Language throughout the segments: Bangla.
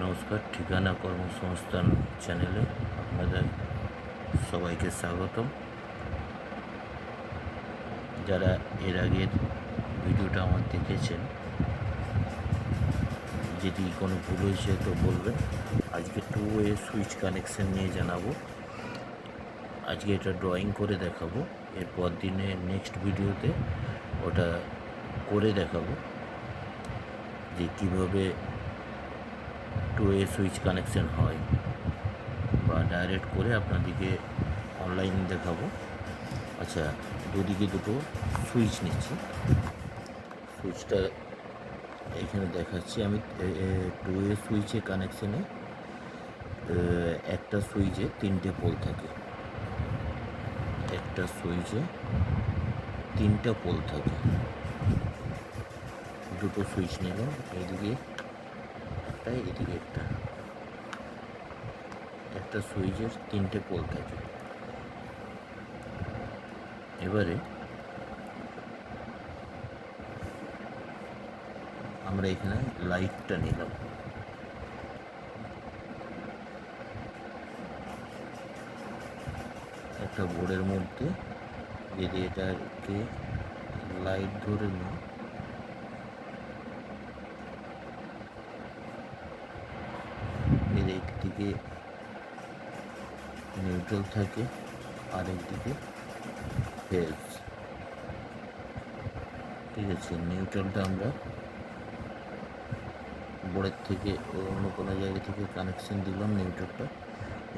নমস্কার, ঠিকানা কর্মসংস্থান চ্যানেলে আপনাদের সবাইকে স্বাগতম। যারা এর আগের ভিডিওটা আমার দেখেছেন, যদি কোনো ভুল হয়েছে তো বলবেন। আজকে টু ওয়ে সুইচ কানেকশন নিয়ে জানাব। আজকে এটা ড্রয়িং করে দেখাবো। এরপর দিনে নেক্সট ভিডিওতে ওটা করে দেখাবো যে কীভাবে টু এ সুইচ কানেকশন হয় বা ডাইরেক্ট করে আপনাদেরকে অনলাইন দেখাবো। আচ্ছা দুদিকে দুটো সুইচ নিচ্ছি। সুইচটা এখানে দেখাচ্ছি। আমি টু এ সুইচে কানেকশানে একটা সুইচে তিনটে পোল থাকে। একটা সুইচে তিনটা পোল থাকে। দুটো সুইচ নিলাম। এইদিকে একটা এদিকে একটা একটা সুইচের তিনটে পোল থাকে। এবারে আমরা এখানে লাইটটা নিলাম। একটা বোর্ডের মধ্যে যদি এটাকে লাইট ধরে নিই এর একদিকে নিউট্রাল থাকে আর একদিকে ফেজ ঠিক আছে নিউট্রালটা আমরা বোর্ডের থেকে অন্য কোনো জায়গা থেকে কানেকশন দিলাম নিউট্রালটা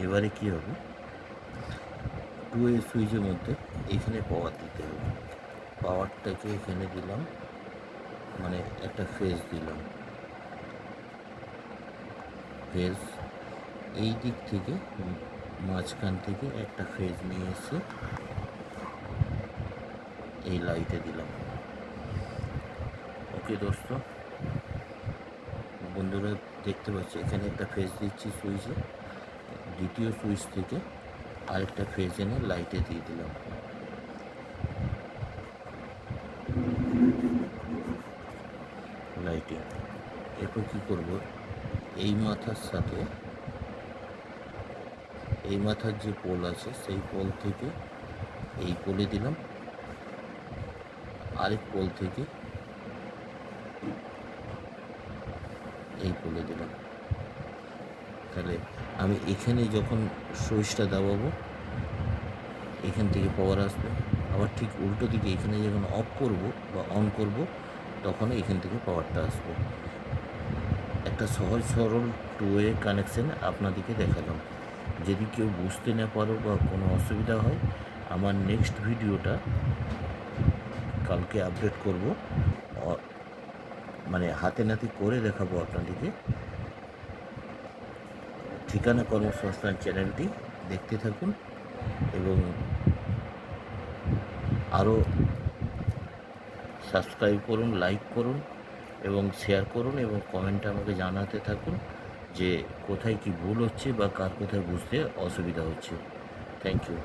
এবারে কি হবে? টু এ সুইচের মধ্যে এখানে পাওয়ার দিতে হবে। পাওয়ারটাকে এখানে দিলাম মানে একটা ফেজ দিলাম। ফেজ এই দিক থেকে, মাঝখান থেকে একটা ফেজ নিয়ে এসে এই লাইটে দিলাম। ওকে দোস্ত, বন্ধুরা দেখতে পাচ্ছি, এখানে একটা ফেজ দিচ্ছি সুইচে। দ্বিতীয় সুইচ থেকে আরেকটা ফেজ এনে লাইটে দিয়ে দিলাম। লাইটে। এরপর কী করব? এই মাথার সাথে এই মাথার যে পোল আছে, সেই পোল থেকে এই পোলে দিলাম। আরেক পোল থেকে এই পোলে দিলাম। তাহলে আমি এখানে যখন সুইচটা দাবাবো, এখান থেকে পাওয়ার আসবে। আবার ঠিক উল্টো দিকে এখানে যখন অফ করব বা অন করব, তখন এখান থেকে পাওয়ারটা আসবে। একটা সহজ সরল টু ওয়ে কানেকশান আপনাদেরকে দেখালাম। যদি কেউ বুঝতে না পারো বা কোনো অসুবিধা হয়, আমার নেক্সট ভিডিওটা কালকে আপডেট করব। মানে হাতে নাতে করে দেখাবো আপনাদেরকে। ঠিকানা কর্মসংস্থান চ্যানেলটি দেখতে থাকুন এবং আরও সাবস্ক্রাইব করুন লাইক করুন এবং শেয়ার করুন এবং কমেন্টে আমাকে জানাতে থাকুন। যে কোথায় কি ভুল হচ্ছে বা কার কোথায় বুঝতে অসুবিধা হচ্ছে। Thank you